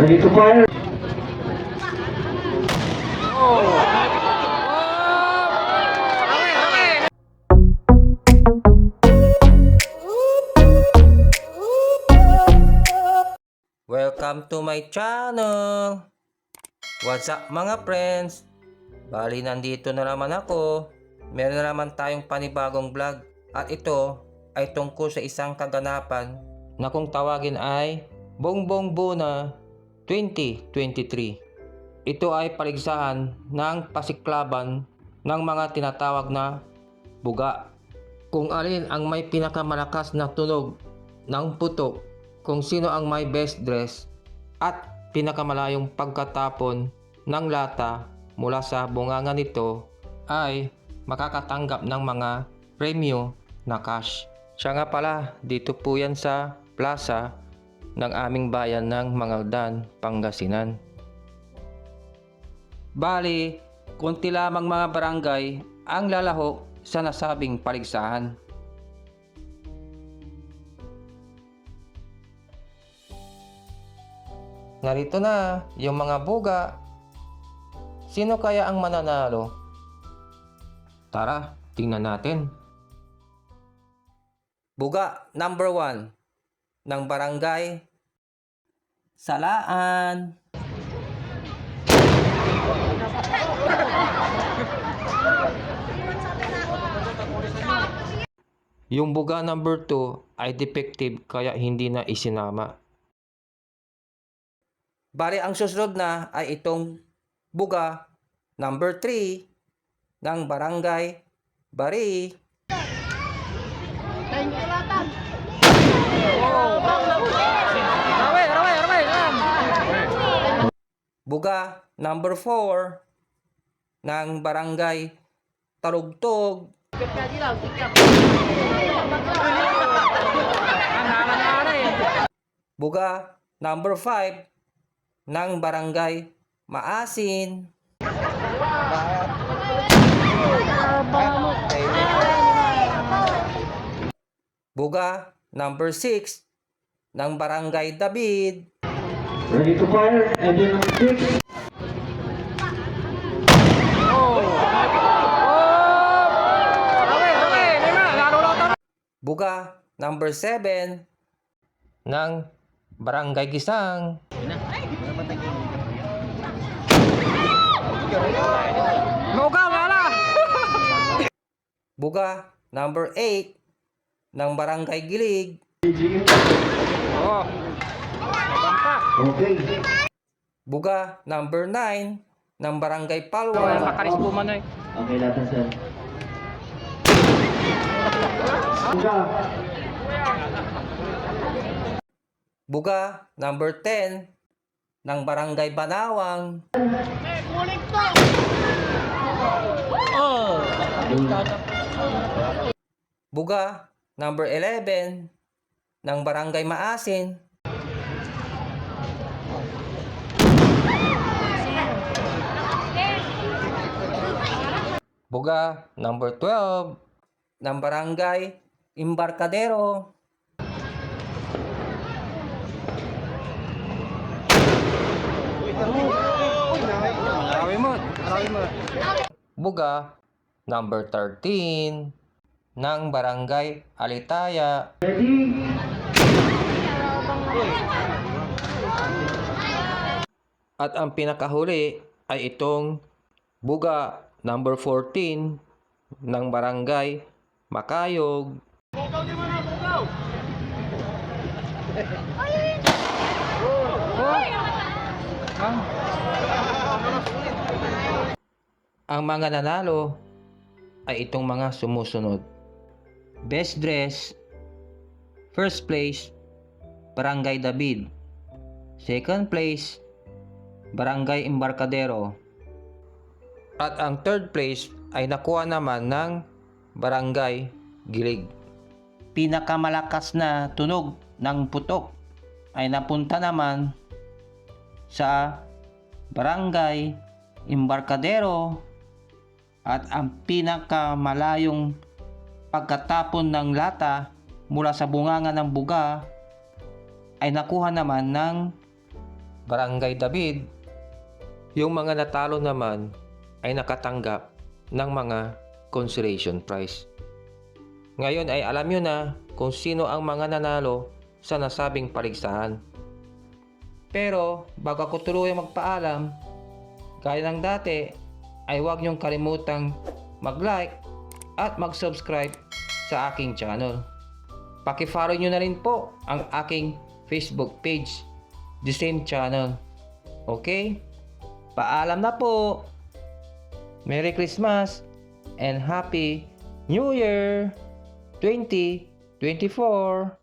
Ready to fire? Welcome to my channel! What's up mga friends? Bali nandito na naman ako. Meron na naman tayong panibagong vlog. At ito ay tungkol sa isang kaganapan na kung tawagin ay Bongbong Buna 2023. Ito ay paligsahan ng pasiklaban ng mga tinatawag na buga. Kung alin ang may pinakamalakas na tunog ng putok, kung sino ang may best dress at pinakamalayong pagkatapon ng lata mula sa bunganga nito ay makakatanggap ng mga premyo na cash. Siya nga pala, dito po yan sa plaza ng aming bayan ng Mangaldan, Pangasinan. Bali, kunti lamang mga barangay ang lalaho sa nasabing paligsahan. Narito na yung mga buga. Sino kaya ang mananalo? Tara, tingnan natin. Buga number 1 ng barangay Salaan. Yung buga number 2 ay defective kaya hindi na isinama. Bali, ang susunod na ay itong buga number 3 ng barangay Bari. Buga number 4 ng barangay Tarugtog. Buga number 5 ng barangay Maasin. Buga number 6 ng barangay David. Ready to fire? Engine number six. Buga number 7 ng barangay Gisang. Buga number 8 ng barangay Gilig. Okay. Buga number 9 ng barangay Palwa. Okay natin sir. Buga. Buga number 10 ng barangay Banawang. Buga number 11 ng barangay Maasin. Buga number 12 ng barangay Embarcadero. Buga number 13 ng barangay Alitaya. At ang pinakahuli ay itong buga number 14 ng barangay Makayog. Ang mga nanalo ay itong mga sumusunod. Best dress, first place, Barangay David. Second place, Barangay Embarcadero. At ang third place ay nakuha naman ng Barangay Gilig. Pinakamalakas na tunog ng putok ay napunta naman sa Barangay Embarcadero at ang pinakamalayong pagkatapon ng lata mula sa bunganga ng buga ay nakuha naman ng Barangay David, yung mga natalo naman ay nakatanggap ng mga consolation prize. Ngayon ay alam nyo na kung sino ang mga nanalo sa nasabing paligsahan. Pero bago ako tuluyang magpaalam, gaya ng dati, ay huwag niyong kalimutang mag-like at mag-subscribe sa aking channel. Paki-follow nyo na rin po ang aking Facebook page, the same channel. Okay? Paalam na po! Merry Christmas and Happy New Year 2024!